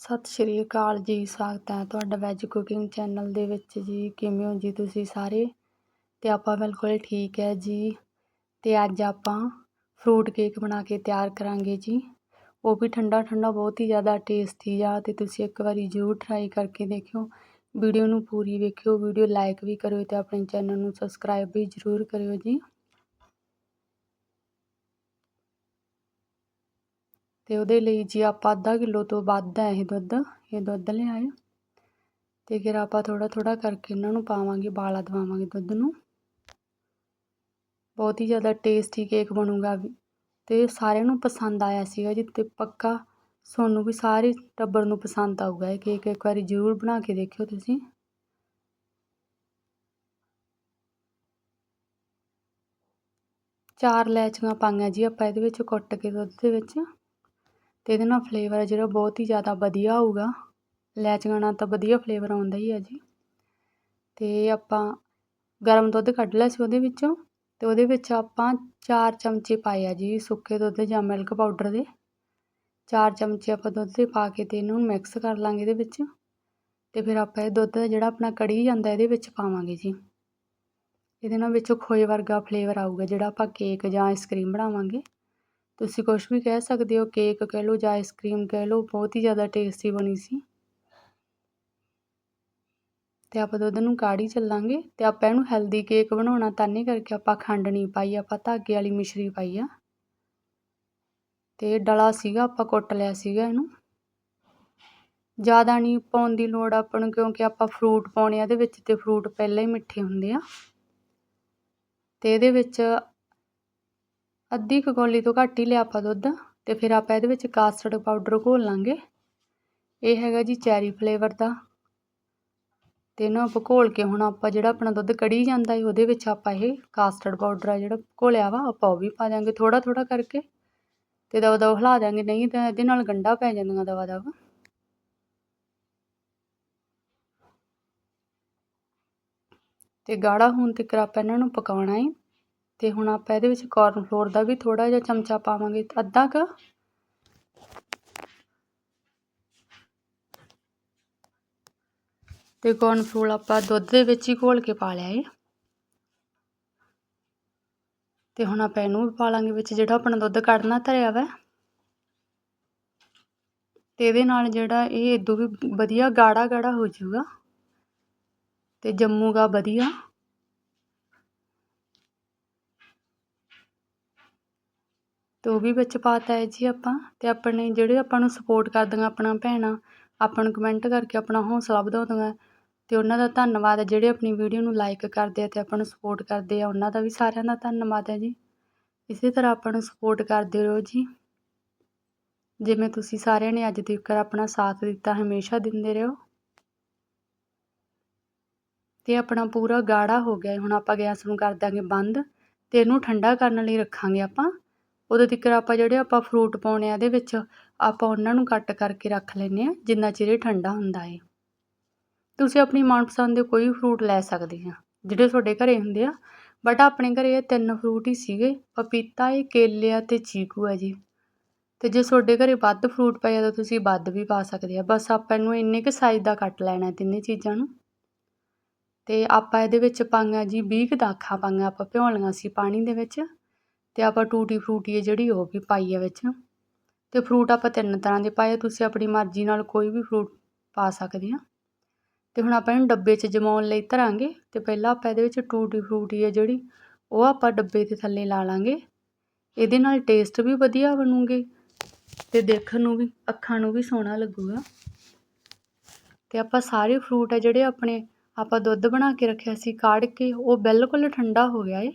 ਸਤਿ ਸ਼੍ਰੀ ਅਕਾਲ ਜੀ, ਸਵਾਗਤ ਹੈ ਤੁਹਾਡਾ ਵੈਜ ਕੁਕਿੰਗ ਚੈਨਲ ਦੇ ਵਿੱਚ ਜੀ। ਕਿਵੇਂ ਹੋ ਜੀ ਤੁਸੀਂ ਸਾਰੇ? ਤੇ ਆਪਾਂ ਬਿਲਕੁਲ ਠੀਕ ਹੈ ਜੀ। ਤੇ ਅੱਜ ਆਪਾਂ ਫਰੂਟ ਕੇਕ ਬਣਾ ਕੇ ਤਿਆਰ ਕਰਾਂਗੇ ਜੀ। ਉਹ ਵੀ ਠੰਡਾ ਠੰਡਾ, ਬਹੁਤ ਹੀ ਜ਼ਿਆਦਾ ਟੇਸਟੀ ਆ ਤੇ ਤੁਸੀਂ ਇੱਕ ਵਾਰੀ ਜ਼ਰੂਰ ਟਰਾਈ ਕਰਕੇ ਦੇਖਿਓ। ਵੀਡੀਓ ਨੂੰ ਪੂਰੀ ਵੇਖਿਓ, ਵੀਡੀਓ ਲਾਈਕ ਵੀ ਕਰਿਓ ਤੇ ਆਪਣੇ ਚੈਨਲ ਨੂੰ ਸਬਸਕ੍ਰਾਈਬ ਵੀ ਜ਼ਰੂਰ ਕਰਿਓ ਜੀ। ਤੇ ਉਹਦੇ ਲਈ ਜੀ ਆਪਾਂ ਅੱਧਾ ਕਿਲੋ ਤੋਂ ਵੱਧ ਹੈ ਇਹ ਦੁੱਧ ਇਹ ਦੁੱਧ ਲਿਆਏ ਤੇ ਫਿਰ ਆਪਾਂ ਥੋੜਾ ਥੋੜਾ ਕਰਕੇ ਇਹਨਾਂ ਨੂੰ ਪਾਵਾਂਗੇ ਬਾਲਾ ਦਵਾਵਾਂਗੇ ਦੁੱਧ ਨੂੰ। ਬਹੁਤ ਹੀ ਜ਼ਿਆਦਾ ਟੇਸਟੀ ਕੇਕ ਬਣੂਗਾ ਤੇ ਸਾਰਿਆਂ ਨੂੰ ਪਸੰਦ ਆਇਆ ਸੀਗਾ ਜੀ ਤੇ ਪੱਕਾ ਤੁਹਾਨੂੰ ਵੀ ਸਾਰੇ ਟੱਬਰ ਨੂੰ ਪਸੰਦ ਆਊਗਾ। ਇਹ ਕੇਕ ਇੱਕ ਵਾਰੀ ਜ਼ਰੂਰ ਬਣਾ ਕੇ ਦੇਖਿਓ ਤੁਸੀਂ। ਚਾਰ ਲੈਚੀਆਂ ਪਾਈਆਂ ਜੀ ਆਪਾਂ ਇਹਦੇ ਵਿੱਚ ਕੁੱਟ ਕੇ ਦੁੱਧ ਦੇ ਵਿੱਚ। ਅਤੇ ਇਹਦੇ ਨਾਲ ਫਲੇਵਰ ਜਿਹੜਾ ਬਹੁਤ ਹੀ ਜ਼ਿਆਦਾ ਵਧੀਆ ਆਊਗਾ। ਲੈਚੀਆਂ ਨਾਲ ਤਾਂ ਵਧੀਆ ਫਲੇਵਰ ਆਉਂਦਾ ਹੀ ਹੈ ਜੀ। ਅਤੇ ਆਪਾਂ ਗਰਮ ਦੁੱਧ ਕੱਢ ਲਿਆ ਸੀ ਉਹਦੇ ਵਿੱਚੋਂ ਅਤੇ ਉਹਦੇ ਵਿੱਚ ਆਪਾਂ 4 ਚਮਚੇ ਪਾਏ ਆ ਜੀ ਸੁੱਕੇ ਦੁੱਧ ਜਾਂ ਮਿਲਕ ਪਾਊਡਰ ਦੇ। 4 ਚਮਚੇ ਆਪਾਂ ਦੁੱਧ ਦੇ ਪਾ ਕੇ ਤੇ ਇਹਨੂੰ ਮਿਕਸ ਕਰ ਲਾਂਗੇ ਇਹਦੇ ਵਿੱਚ। ਤੇ ਫਿਰ ਆਪਾਂ ਇਹ ਦੁੱਧ ਜਿਹੜਾ ਆਪਣਾ ਕੜੀ ਜਾਂਦਾ ਇਹਦੇ ਵਿੱਚ ਪਾਵਾਂਗੇ ਜੀ। ਇਹਦੇ ਨਾਲ ਵਿੱਚੋਂ ਖੋਏ ਵਰਗਾ ਫਲੇਵਰ ਆਊਗਾ ਜਿਹੜਾ ਆਪਾਂ ਕੇਕ ਜਾਂ ਆਈਸਕ੍ਰੀਮ ਬਣਾਵਾਂਗੇ। ਤੁਸੀਂ ਕੁਛ ਵੀ ਕਹਿ ਸਕਦੇ ਹੋ, ਕੇਕ ਕਹਿ ਲਓ ਜਾਂ ਆਈਸਕ੍ਰੀਮ ਕਹਿ ਲਓ, ਬਹੁਤ ਹੀ ਜ਼ਿਆਦਾ ਟੇਸਟੀ ਬਣੀ ਸੀ। ਤੇ ਆਪਾਂ ਦੁੱਧ ਨੂੰ ਕਾੜੀ ਚੱਲਾਂਗੇ ਤੇ ਆਪਾਂ ਇਹਨੂੰ ਹੈਲਦੀ ਕੇਕ ਬਣਾਉਣਾ ਤਾਂ ਨਹੀਂ ਕਰਕੇ ਆਪਾਂ ਖੰਡ ਨਹੀਂ ਪਾਈ, ਆਪਾਂ ਧਾਗੇ ਵਾਲੀ ਮਿਸ਼ਰੀ ਪਾਈ ਆ। ਤੇ ਡਲਾ ਸੀਗਾ, ਆਪਾਂ ਕੁੱਟ ਲਿਆ ਸੀਗਾ ਇਹਨੂੰ। ਜ਼ਿਆਦਾ ਨਹੀਂ ਪਾਉਣ ਦੀ ਲੋੜ ਆਪਾਂ ਨੂੰ, ਕਿਉਂਕਿ ਆਪਾਂ ਫਰੂਟ ਪਾਉਣੇ ਆ, ਇਹਦੇ ਵਿੱਚ ਤੇ ਫਰੂਟ ਪਹਿਲਾਂ ਹੀ ਮਿੱਠੇ ਹੁੰਦੇ ਆ। ਤੇ ਇਹਦੇ ਵਿੱਚ ਅੱਧੀ ਕੁ ਤੋਂ ਘੱਟ ਹੀ ਲਿਆ ਆਪਾਂ ਦੁੱਧ ਤੇ ਫਿਰ ਆਪਾਂ ਇਹਦੇ ਵਿੱਚ ਕਾਸਟਰਡ ਪਾਊਡਰ ਘੋਲ ਲਾਂਗੇ। ਇਹ ਹੈਗਾ ਜੀ ਚੈਰੀ ਫਲੇਵਰ ਦਾ। ਤੇ ਇਹਨੂੰ ਆਪਾਂ ਘੋਲ ਕੇ ਹੁਣ ਆਪਾਂ ਜਿਹੜਾ ਆਪਣਾ ਦੁੱਧ ਕੜੀ ਜਾਂਦਾ ਹੈ ਉਹਦੇ ਵਿੱਚ ਆਪਾਂ ਇਹ ਕਾਸਟਰਡ ਪਾਊਡਰ ਆ ਜਿਹੜਾ ਘੋਲਿਆ ਵਾ, ਆਪਾਂ ਉਹ ਵੀ ਪਾ ਦਾਂਗੇ ਥੋੜਾ ਥੋੜਾ ਕਰਕੇ। ਤੇ ਦਵਾ ਦਵਾ ਹਿਲਾ ਦਾਂਗੇ ਨਹੀਂ ਤਾਂ ਇਹਦੇ ਨਾਲ ਗੰਡਾ ਪੈ ਜਾਂਦਾ ਦਵਾ ਦਵਾ ਤੇ ਗਾੜਾ ਹੋਣ ਤੱਕ ਆਪਾਂ ਇਹਨਾਂ ਨੂੰ ਪਕਾਉਣਾ ਹੈ ਤੇ ਹੁਣ ਆਪਾਂ ਇਹਦੇ ਵਿੱਚ ਕਾਰਨ ਫਲੋਰ ਦਾ ਵੀ ਥੋੜਾ ਜਿਹਾ ਚਮਚਾ ਪਾਵਾਂਗੇ ਅੱਧਾ ਕ? ਤੇ ਕਾਰਨ ਫਲੋਰ ਆਪਾਂ ਦੁੱਧ ਦੇ ਵਿੱਚ ਹੀ ਘੋਲ ਕੇ ਪਾ ਲਿਆ ਏ। ਤੇ ਹੁਣ ਆਪਾਂ ਇਹਨੂੰ ਵੀ ਪਾ ਲਾਂਗੇ ਵਿੱਚ, ਜਿਹੜਾ ਆਪਣਾ ਦੁੱਧ ਕੱਢਣਾ ਧਰਿਆ ਵਾ। ਤੇ ਇਹਦੇ ਨਾਲ ਜਿਹੜਾ ਇਹ ਇਦੋਂ ਵੀ ਵਧੀਆ ਗਾੜਾ ਗਾੜਾ ਹੋ ਜਾਊਗਾ। ਤੇ ਜੰਮੂਗਾ ਵਧੀਆ। ਤੇ ਉਹ ਵੀ ਵਿੱਚ ਪਾਤਾ ਹੈ ਜੀ ਆਪਾਂ ਅਤੇ ਆਪਣੇ ਜਿਹੜੇ ਆਪਾਂ ਨੂੰ ਸਪੋਰਟ ਕਰਦੀਆਂ ਆਪਣਾ ਭੈਣਾਂ, ਆਪਾਂ ਨੂੰ ਕਮੈਂਟ ਕਰਕੇ ਆਪਣਾ ਹੌਸਲਾ ਵਧਾਉਂਦੀਆਂ ਅਤੇ ਉਹਨਾਂ ਦਾ ਧੰਨਵਾਦ ਜਿਹੜੇ ਆਪਣੀ ਵੀਡੀਓ ਨੂੰ ਲਾਈਕ ਕਰਦੇ ਆ ਅਤੇ ਆਪਾਂ ਨੂੰ ਸਪੋਰਟ ਕਰਦੇ ਆ, ਉਹਨਾਂ ਦਾ ਵੀ ਸਾਰਿਆਂ ਦਾ ਧੰਨਵਾਦ ਹੈ ਜੀ। ਇਸੇ ਤਰ੍ਹਾਂ ਆਪਾਂ ਨੂੰ ਸਪੋਰਟ ਕਰਦੇ ਰਹੋ ਜੀ। ਜਿਵੇਂ ਤੁਸੀਂ ਸਾਰਿਆਂ ਨੇ ਅੱਜ ਤੱਕ ਆਪਣਾ ਸਾਥ ਦਿੱਤਾ, ਹਮੇਸ਼ਾ ਦਿੰਦੇ ਰਹੋ। ਤੇ ਆਪਣਾ ਪੂਰਾ ਗਾੜਾ ਹੋ ਗਿਆ, ਹੁਣ ਆਪਾਂ ਗੈਸ ਨੂੰ ਕਰ ਦਾਂਗੇ ਬੰਦ ਤੇ ਇਹਨੂੰ ਠੰਡਾ ਕਰਨ ਲਈ ਰੱਖਾਂਗੇ ਆਪਾਂ। ਉਦੋਂ ਤੱਕ ਆਪਾਂ ਜਿਹੜੇ ਆਪਾਂ ਫਰੂਟ ਪਾਉਣੇ ਆ, ਇਹਦੇ ਵਿੱਚ ਆਪਾਂ ਉਹਨਾਂ ਨੂੰ ਕੱਟ ਕਰਕੇ ਰੱਖ ਲੈਂਦੇ ਆ ਜਿੰਨਾ ਚਿਰ ਇਹ ਠੰਡਾ ਹੁੰਦਾ ਏ। ਤੁਸੀਂ ਆਪਣੀ ਮਨਪਸੰਦ ਦੇ ਕੋਈ ਫਰੂਟ ਲੈ ਸਕਦੇ ਆ, ਜਿਹੜੇ ਤੁਹਾਡੇ ਘਰੇ ਹੁੰਦੇ ਆ ਬਟ ਆਪਣੇ ਘਰੇ ਇਹ ਤਿੰਨ ਫਰੂਟ ਹੀ ਸੀਗੇ, ਪਪੀਤਾ ਏ, ਕੇਲੇ ਆ ਤੇ ਚੀਕੂ ਆ ਜੀ। ਤੇ ਜੇ ਤੁਹਾਡੇ ਘਰੇ ਵੱਧ ਫਰੂਟ ਪਏ ਤਾਂ ਤੁਸੀਂ ਵੱਧ ਵੀ ਪਾ ਸਕਦੇ ਆ, ਬਸ ਆਪਾਂ ਇਹਨੂੰ ਇੰਨੇ ਕੁ ਸਾਈਜ਼ ਦਾ ਕੱਟ ਲੈਣਾ ਤਿੰਨੇ ਚੀਜ਼ਾਂ ਨੂੰ। ਤੇ ਆਪਾਂ ਇਹਦੇ ਵਿੱਚ ਪਾਈਆਂ ਜੀ 20 ਦਾਖਾਂ ਪਾਈਆਂ ਆਪਾਂ ਭਿਉਣ ਲਈਆਂ ਸੀ ਪਾਣੀ ਦੇ ਵਿੱਚ। ਅਤੇ ਆਪਾਂ ਟੂਟੀ ਫਰੂਟੀ ਹੈ ਜਿਹੜੀ ਉਹ ਵੀ ਪਾਈ ਹੈ ਵਿੱਚ ਅਤੇ ਫਰੂਟ ਆਪਾਂ ਤਿੰਨ ਤਰ੍ਹਾਂ ਦੇ ਪਾਏ ਤੁਸੀਂ ਆਪਣੀ ਮਰਜ਼ੀ ਨਾਲ ਕੋਈ ਵੀ ਫਰੂਟ ਪਾ ਸਕਦੇ ਆ। ਅਤੇ ਹੁਣ ਆਪਾਂ ਇਹਨੂੰ ਡੱਬੇ 'ਚ ਜਮਾਉਣ ਲਈ ਧਰਾਂਗੇ ਅਤੇ ਪਹਿਲਾਂ ਆਪਾਂ ਇਹਦੇ ਵਿੱਚ ਟੂਟੀ ਫਰੂਟੀ ਹੈ ਜਿਹੜੀ, ਉਹ ਆਪਾਂ ਡੱਬੇ ਦੇ ਥੱਲੇ ਲਾ ਲਾਂਗੇ। ਇਹਦੇ ਨਾਲ ਟੇਸਟ ਵੀ ਵਧੀਆ ਬਣੂਗੇ ਤੇ ਦੇਖਣ ਨੂੰ ਵੀ, ਅੱਖਾਂ ਨੂੰ ਵੀ ਸੋਹਣਾ ਲੱਗੂਗਾ। ਤੇ ਆਪਾਂ ਸਾਰੇ ਫਰੂਟ ਆ ਜਿਹੜੇ ਆਪਣੇ, ਆਪਾਂ ਦੁੱਧ ਬਣਾ ਕੇ ਰੱਖਿਆ ਸੀ, ਕਾੜ ਕੇ, ਉਹ ਬਿਲਕੁਲ ਠੰਡਾ ਹੋ ਗਿਆ ਏ।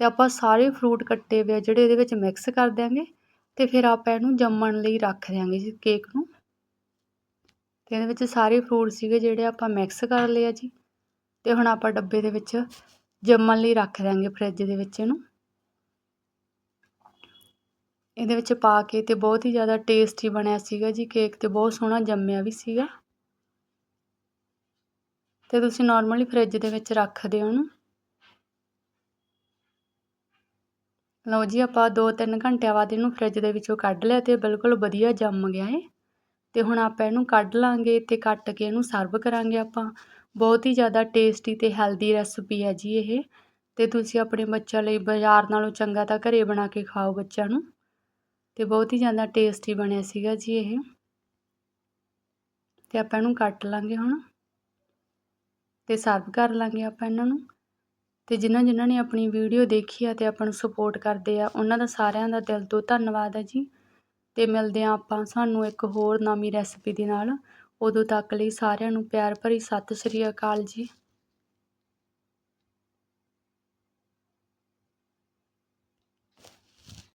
ਅਤੇ ਆਪਾਂ ਸਾਰੇ ਫਰੂਟ ਕੱਟੇ ਹੋਏ ਜਿਹੜੇ ਇਹਦੇ ਵਿੱਚ ਮਿਕਸ ਕਰ ਦਿਆਂਗੇ ਅਤੇ ਫਿਰ ਆਪਾਂ ਇਹਨੂੰ ਜੰਮਣ ਲਈ ਰੱਖ ਦਿਆਂਗੇ ਜੀ ਕੇਕ ਨੂੰ। ਅਤੇ ਇਹਦੇ ਵਿੱਚ ਸਾਰੇ ਫਰੂਟ ਸੀਗੇ ਜਿਹੜੇ ਆਪਾਂ ਮਿਕਸ ਕਰ ਲਏ ਆ ਜੀ। ਅਤੇ ਹੁਣ ਆਪਾਂ ਡੱਬੇ ਦੇ ਵਿੱਚ ਜੰਮਣ ਲਈ ਰੱਖ ਦਿਆਂਗੇ ਫਰਿੱਜ ਦੇ ਵਿੱਚ ਇਹਨੂੰ। ਇਹਦੇ ਵਿੱਚ ਪਾ ਕੇ ਤੇ ਬਹੁਤ ਹੀ ਜ਼ਿਆਦਾ ਟੇਸਟੀ ਬਣਿਆ ਸੀਗਾ ਜੀ ਕੇਕ ਤੇ, ਬਹੁਤ ਸੋਹਣਾ ਜੰਮਿਆ ਵੀ ਸੀਗਾ। ਤੇ ਤੁਸੀਂ ਨਾਰਮਲੀ ਫ੍ਰਿਜ ਦੇ ਵਿੱਚ ਰੱਖਦੇ ਹੋ ਉਹਨੂੰ। ਲਓ ਜੀ, ਆਪਾਂ 2-3 ਘੰਟਿਆਂ ਬਾਅਦ ਇਹਨੂੰ ਫ੍ਰਿਜ ਦੇ ਵਿੱਚੋਂ ਕੱਢ ਲਿਆ ਤੇ ਬਿਲਕੁਲ ਵਧੀਆ ਜੰਮ ਗਿਆ ਏ ਤੇ ਹੁਣ ਆਪਾਂ ਇਹਨੂੰ ਕੱਢ ਲਾਂਗੇ ਤੇ ਕੱਟ ਕੇ ਇਹਨੂੰ ਸਰਵ ਕਰਾਂਗੇ ਆਪਾਂ। ਬਹੁਤ ਹੀ ਜ਼ਿਆਦਾ ਟੇਸਟੀ ਤੇ ਹੈਲਦੀ ਰੈਸਪੀ ਹੈ ਜੀ ਇਹ। ਤੇ ਤੁਸੀਂ ਆਪਣੇ ਬੱਚਿਆਂ ਲਈ ਬਾਜ਼ਾਰ ਨਾਲੋਂ ਚੰਗਾ ਤਾਂ ਘਰੇ ਬਣਾ ਕੇ ਖਾਓ ਬੱਚਿਆਂ ਨੂੰ। ਤੇ ਬਹੁਤ ਹੀ ਜ਼ਿਆਦਾ ਟੇਸਟੀ ਬਣਿਆ ਸੀਗਾ ਜੀ ਇਹ। ਤੇ ਆਪਾਂ ਇਹਨੂੰ ਕੱਟ ਲਾਂਗੇ ਹੁਣ। ਤੇ ਸਰਵ ਕਰ ਲਾਂਗੇ ਆਪਾਂ ਇਹਨਾਂ ਨੂੰ। ਅਤੇ ਜਿਨ੍ਹਾਂ ਜਿਨ੍ਹਾਂ ਨੇ ਆਪਣੀ ਵੀਡੀਓ ਦੇਖੀ ਆ ਅਤੇ ਆਪਾਂ ਨੂੰ ਸਪੋਰਟ ਕਰਦੇ ਆ, ਉਹਨਾਂ ਦਾ ਸਾਰਿਆਂ ਦਾ ਦਿਲ ਤੋਂ ਧੰਨਵਾਦ ਹੈ ਜੀ। ਅਤੇ ਮਿਲਦੇ ਹਾਂ ਆਪਾਂ ਸਾਨੂੰ ਇੱਕ ਹੋਰ ਨਵੀਂ ਰੈਸਪੀ ਦੇ ਨਾਲ। ਉਦੋਂ ਤੱਕ ਲਈ ਸਾਰਿਆਂ ਨੂੰ ਪਿਆਰ ਭਰੀ ਸਤਿ ਸ੍ਰੀ ਅਕਾਲ ਜੀ।